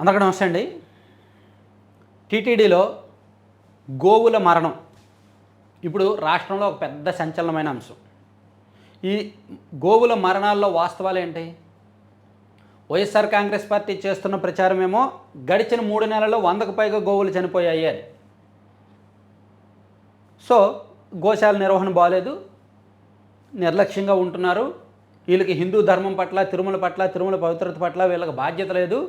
అందరికీ నమస్తే అండి. టీటీడీలో గోవుల మరణం. ఇప్పుడు రాష్ట్రంలో ఒక పెద్ద సంచలనమైన అంశం. ఈ గోవుల మరణాల్లో వాస్తవాలు ఏంటి? వైఎస్ఆర్ కాంగ్రెస్ పార్టీ చేస్తున్న ప్రచారమేమో గడిచిన మూడు నెలల్లో వందకు పైగా గోవులు చనిపోయాయి అని. సో గోశాల నిర్వహణ బాగాలేదు నిర్లక్ష్యంగా ఉంటున్నారు. వీళ్ళకి హిందూ ధర్మం పట్ల తిరుమల పట్ల తిరుమల పవిత్రత పట్ల వీళ్ళకి బాధ్యత లేదు.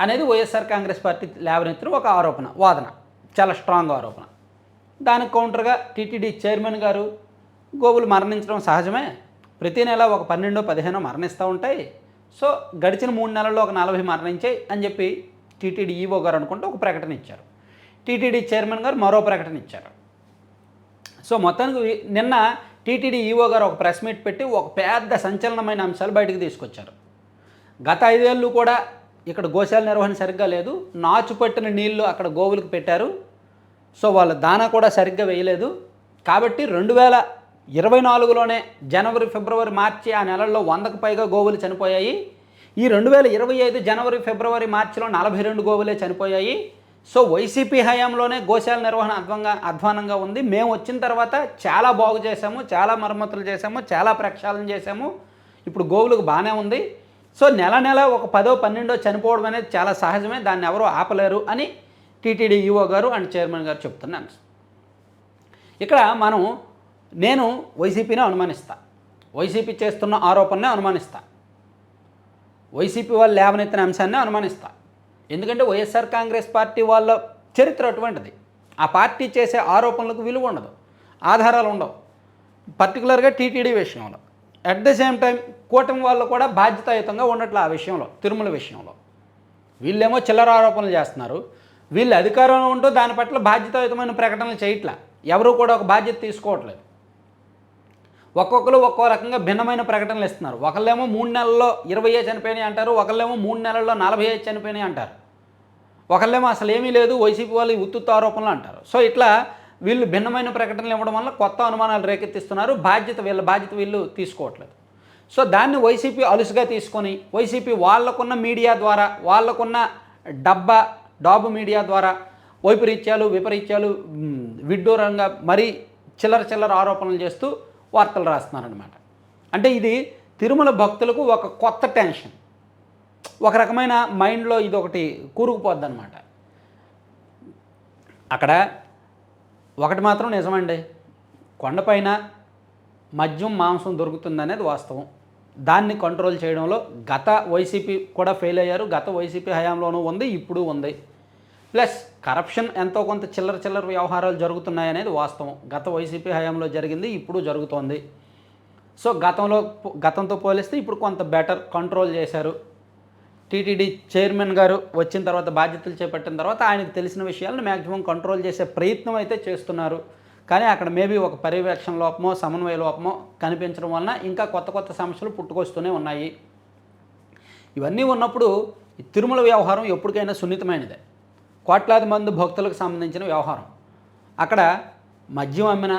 అనేది వైఎస్ఆర్ కాంగ్రెస్ పార్టీ లేవనెత్తిన ఒక ఆరోపణ వాదన చాలా స్ట్రాంగ్ ఆరోపణ. దానికి కౌంటర్గా టీటీడీ చైర్మన్ గారు గోవులు మరణించడం సహజమే. ప్రతి నెల ఒక పన్నెండో పదిహేనో మరణిస్తూ ఉంటాయి. సో గడిచిన మూడు నెలల్లో ఒక నలభై మరణించాయి అని చెప్పి టీటీడీ ఈవో గారు అనుకుంటూ ఒక ప్రకటన ఇచ్చారు. టీటీడీ చైర్మన్ గారు మరో ప్రకటన ఇచ్చారు. సో మొత్తానికి నిన్న టీటీడీ ఈవో గారు ఒక ప్రెస్ మీట్ పెట్టి ఒక పెద్ద సంచలనమైన అంశాలు బయటకు తీసుకొచ్చారు. గత ఐదేళ్ళు కూడా ఇక్కడ గోశాల నిర్వహణ సరిగ్గా లేదు. నాచు పట్టిన నీళ్ళు అక్కడ గోవులకు పెట్టారు. సో వాళ్ళ దానా కూడా సరిగ్గా వేయలేదు. కాబట్టి రెండు వేల ఇరవై నాలుగులోనే జనవరి ఫిబ్రవరి మార్చి ఆ నెలల్లో వందకు పైగా గోవులు చనిపోయాయి. ఈ రెండు వేల ఇరవై ఐదు జనవరి ఫిబ్రవరి మార్చిలో నలభై రెండు గోవులే చనిపోయాయి. సో వైసీపీ హయాంలోనే గోశాల నిర్వహణ అధ్వంగా అధ్వానంగా ఉంది. మేము వచ్చిన తర్వాత చాలా బాగు చేశాము చాలా మరమ్మతులు చేశాము చాలా ప్రక్షాళన చేశాము. ఇప్పుడు గోవులకు బాగానే ఉంది. సో నెల నెల ఒక పదో పన్నెండో చనిపోవడం అనేది చాలా సహజమే. దాన్ని ఎవరు ఆపలేరు అని TTD EO garu and chairman garu చెప్తున్నాను ఇక్కడ మనం నేను వైసీపీని అనుమానిస్తా. వైసీపీ చేస్తున్న ఆరోపణనే అనుమానిస్తా. వైసీపీ వాళ్ళు లేవనెత్తిన అంశాన్ని అనుమానిస్తా. ఎందుకంటే వైఎస్ఆర్ కాంగ్రెస్ పార్టీ వాళ్ళ చరిత్ర అటువంటిది. ఆ పార్టీ చేసే ఆరోపణలకు విలువ ఉండదు. ఆధారాలు ఉండవు. పర్టికులర్గా టీటీడీ విషయంలో. అట్ ద సేమ్ టైం కూటమి వాళ్ళు కూడా బాధ్యతాయుతంగా ఉండట్లే ఆ విషయంలో తిరుమల విషయంలో. వీళ్ళేమో చిల్లర ఆరోపణలు చేస్తున్నారు. వీళ్ళు అధికారంలో ఉంటూ దాని పట్ల బాధ్యతాయుతమైన ప్రకటనలు చేయట్లే. ఎవరు కూడా ఒక బాధ్యత తీసుకోవట్లేదు. ఒక్కొక్కరు ఒక్కో రకంగా భిన్నమైన ప్రకటనలు ఇస్తున్నారు. ఒకళ్ళేమో మూడు నెలల్లో ఇరవై ఐదు చనిపోయినాయి అంటారు ఒకళ్ళేమో మూడు నెలల్లో నలభై ఐదు చనిపోయినాయి అంటారు. ఒకళ్ళేమో అసలు ఏమీ లేదు వైసీపీ వాళ్ళు ఉత్తుత్తు ఆరోపణలు అంటారు. సో ఇట్లా వీళ్ళు భిన్నమైన ప్రకటనలు ఇవ్వడం వల్ల కొత్త అనుమానాలు రేకెత్తిస్తున్నారు. బాధ్యత వీళ్ళ బాధ్యత వీళ్ళు తీసుకోవట్లేదు. సో దాన్ని వైసీపీ అలుసుగా తీసుకొని వైసీపీ వాళ్ళకున్న మీడియా ద్వారా వాళ్ళకున్న డబ్బా డాబు మీడియా ద్వారా వైపరీత్యాలు విపరీత్యాలు విడ్డూరంగా మరీ చిల్లర చిల్లర ఆరోపణలు చేస్తూ వార్తలు రాస్తున్నారనమాట అంటే ఇది తిరుమల భక్తులకు ఒక కొత్త టెన్షన్. ఒక రకమైన మైండ్లో ఇది ఒకటి కూరుకుపోద్ది అనమాట అక్కడ ఒకటి మాత్రం నిజమండి. కొండపైన మద్యం మాంసం దొరుకుతుందనేది వాస్తవం. దాన్ని కంట్రోల్ చేయడంలో గత వైసీపీ కూడా ఫెయిల్ అయ్యారు. గత వైసీపీ హయాంలోనూ ఉంది ఇప్పుడు ఉంది. ప్లస్ కరప్షన్ ఎంతో కొంత చిల్లర చిల్లర వ్యవహారాలు జరుగుతున్నాయనేది వాస్తవం. గత వైసీపీ హయాంలో జరిగింది ఇప్పుడు జరుగుతోంది. సో గతంలో గతంతో పోలిస్తే ఇప్పుడు కొంత బెటర్ కంట్రోల్ చేశారు. టీటీడీ చైర్మన్ గారు వచ్చిన తర్వాత బాధ్యతలు చేపట్టిన తర్వాత ఆయనకు తెలిసిన విషయాలను మ్యాక్సిమం కంట్రోల్ చేసే ప్రయత్నం అయితే చేస్తున్నారు. కానీ అక్కడ మేబీ ఒక పర్యవేక్షణ లోపమో సమన్వయ లోపమో కనిపించడం వలన ఇంకా కొత్త కొత్త సమస్యలు పుట్టుకొస్తూనే ఉన్నాయి. ఇవన్నీ ఉన్నప్పుడు తిరుమల వ్యవహారం ఎప్పటికైనా సున్నితమైనదే. కోట్లాది మంది భక్తులకు సంబంధించిన వ్యవహారం. అక్కడ మద్యం అమ్మిన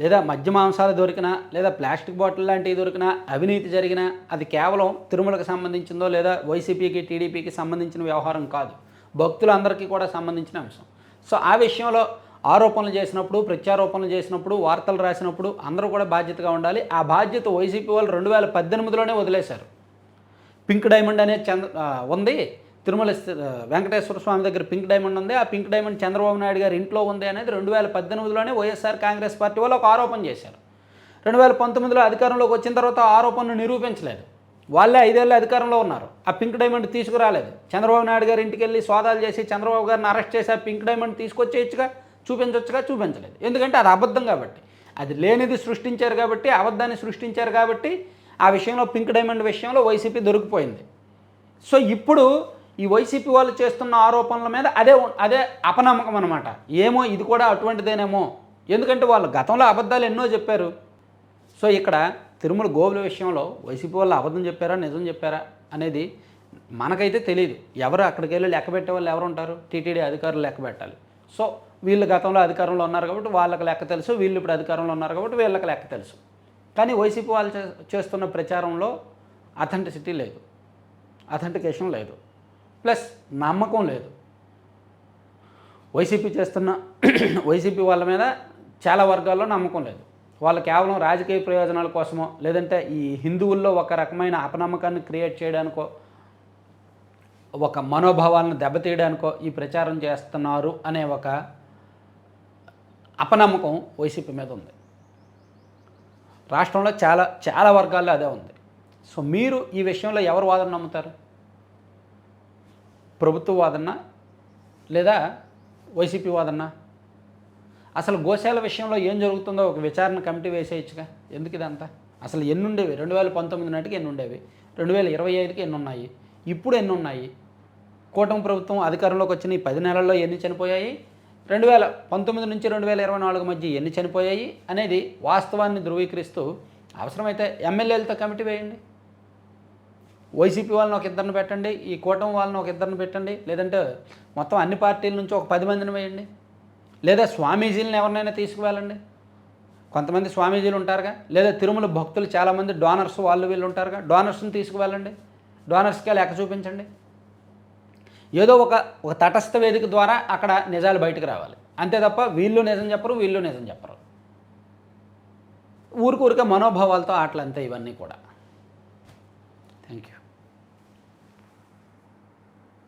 లేదా మద్య మాంసాలు దొరికినా లేదా ప్లాస్టిక్ బాటిల్ లాంటివి దొరికినా అవినీతి జరిగినా అది కేవలం తిరుమలకు సంబంధించిందో లేదా వైసీపీకి టీడీపీకి సంబంధించిన వ్యవహారం కాదు. భక్తులందరికీ కూడా సంబంధించిన అంశం. సో ఆ విషయంలో ఆరోపణలు చేసినప్పుడు ప్రత్యారోపణలు చేసినప్పుడు వార్తలు రాసినప్పుడు అందరూ కూడా బాధ్యతగా ఉండాలి. ఆ బాధ్యత వైసీపీ వాళ్ళు రెండు వేల పద్దెనిమిదిలోనే వదిలేశారు. పింక్ డైమండ్ అనే చంద్ర ఉంది. తిరుమల వెంకటేశ్వర స్వామి దగ్గర పింక్ డైమండ్ ఉంది. ఆ పింక్ డైమండ్ చంద్రబాబు నాయుడు గారి ఇంట్లో ఉంది అనేది రెండు వేల పద్దెనిమిదిలోనే వైఎస్ఆర్ కాంగ్రెస్ పార్టీ వాళ్ళు ఒక ఆరోపణ చేశారు. రెండు వేల పంతొమ్మిదిలో అధికారంలోకి వచ్చిన తర్వాత ఆరోపణను నిరూపించలేదు. వాళ్ళే ఐదేళ్ళు అధికారంలో ఉన్నారు. ఆ పింక్ డైమండ్ తీసుకురాలేదు. చంద్రబాబు నాయుడు గారి ఇంటికి వెళ్ళి సోదాలు చేసి చంద్రబాబు గారిని అరెస్ట్ చేసి ఆ పింక్ డైమండ్ తీసుకొచ్చేయచ్చుగా చూపించవచ్చుగా చూపించలేదు. ఎందుకంటే అది అబద్ధం కాబట్టి. అది లేనిది సృష్టించారు కాబట్టి అబద్ధాన్ని సృష్టించారు కాబట్టి ఆ విషయంలో పింక్ డైమండ్ విషయంలో వైసీపీ దొరికిపోయింది. సో ఇప్పుడు ఈ వైసీపీ వాళ్ళు చేస్తున్న ఆరోపణల మీద అదే అదే అపనమ్మకం అనమాట ఏమో ఇది కూడా అటువంటిదేనేమో. ఎందుకంటే వాళ్ళు గతంలో అబద్ధాలు ఎన్నో చెప్పారు. సో ఇక్కడ తిరుమల గోవుల విషయంలో వైసీపీ వాళ్ళు అబద్ధం చెప్పారా నిజం చెప్పారా అనేది మనకైతే తెలియదు ఎవరు అక్కడికి వెళ్ళి లెక్క పెట్టే వాళ్ళు ఎవరు ఉంటారు? టీటీడీ అధికారులు లెక్క పెట్టాలి. సో వీళ్ళు గతంలో అధికారంలో ఉన్నారు కాబట్టి వాళ్ళకి లెక్క తెలుసు వీళ్ళు ఇప్పుడు అధికారంలో ఉన్నారు కాబట్టి వీళ్ళకి లెక్క తెలుసు. కానీ వైసీపీ వాళ్ళు చేస్తున్న ప్రచారంలో అథెంటిసిటీ లేదు. అథెంటికేషన్ లేదు. ప్లస్ నమ్మకం లేదు. వైసీపీ చేస్తున్న వైసీపీ వాళ్ళ మీద చాలా వర్గాల్లో నమ్మకం లేదు. వాళ్ళు కేవలం రాజకీయ ప్రయోజనాల కోసమో లేదంటే ఈ హిందువుల్లో ఒక రకమైన అపనమ్మకాన్ని క్రియేట్ చేయడానికో ఒక మనోభావాలను దెబ్బతీయడానికో ఈ ప్రచారం చేస్తున్నారు అనే ఒక అపనమ్మకం వైసీపీ మీద ఉంది. రాష్ట్రంలో చాలా చాలా వర్గాల్లో అదే ఉంది. సో మీరు ఈ విషయంలో ఎవరు వాదన నమ్ముతారు? ప్రభుత్వ వాదన లేదా వైసీపీ వాదన అసలు గోశాల విషయంలో ఏం జరుగుతుందో ఒక విచారణ కమిటీ వేసేయచ్చుగా? ఎందుకు ఇదంతా? అసలు ఎన్ని ఉండేవి రెండు వేల పంతొమ్మిది నాటికి ఎన్ని ఉండేవి రెండు వేల ఇరవై ఐదుకి ఎన్ని ఉన్నాయి ఇప్పుడు ఎన్ని ఉన్నాయి కూటమి ప్రభుత్వం అధికారంలోకి వచ్చిన ఈ పది నెలల్లో ఎన్ని చనిపోయాయి? రెండు వేల పంతొమ్మిది నుంచి రెండు వేల ఇరవై నాలుగు మధ్య ఎన్ని చనిపోయాయి? అనేది వాస్తవాన్ని ధృవీకరిస్తూ అవసరమైతే ఎమ్మెల్యేలతో కమిటీ వేయండి. వైసీపీ వాళ్ళని ఒక ఇద్దరిని పెట్టండి ఈ కూటమి వాళ్ళని ఒక ఇద్దరిని పెట్టండి లేదంటే మొత్తం అన్ని పార్టీల నుంచి ఒక పది మందిని వేయండి. లేదా స్వామీజీలను ఎవరినైనా తీసుకువెళ్ళండి. కొంతమంది స్వామీజీలు ఉంటారుగా లేదా తిరుమల భక్తులు చాలామంది డోనర్స్ వాళ్ళు వీళ్ళు ఉంటారుగా డోనర్స్ని తీసుకువెళ్ళండి. డోనర్స్కి లెక్క చూపించండి. ఏదో ఒక ఒక తటస్థ వేదిక ద్వారా అక్కడ నిజాలు బయటకు రావాలి. అంతే తప్ప వీళ్ళు నిజం చెప్పరు వీళ్ళు నిజం చెప్పరు. ఊరికూరికే మనోభావాలతో ఆటలు అంతే ఇవన్నీ కూడా.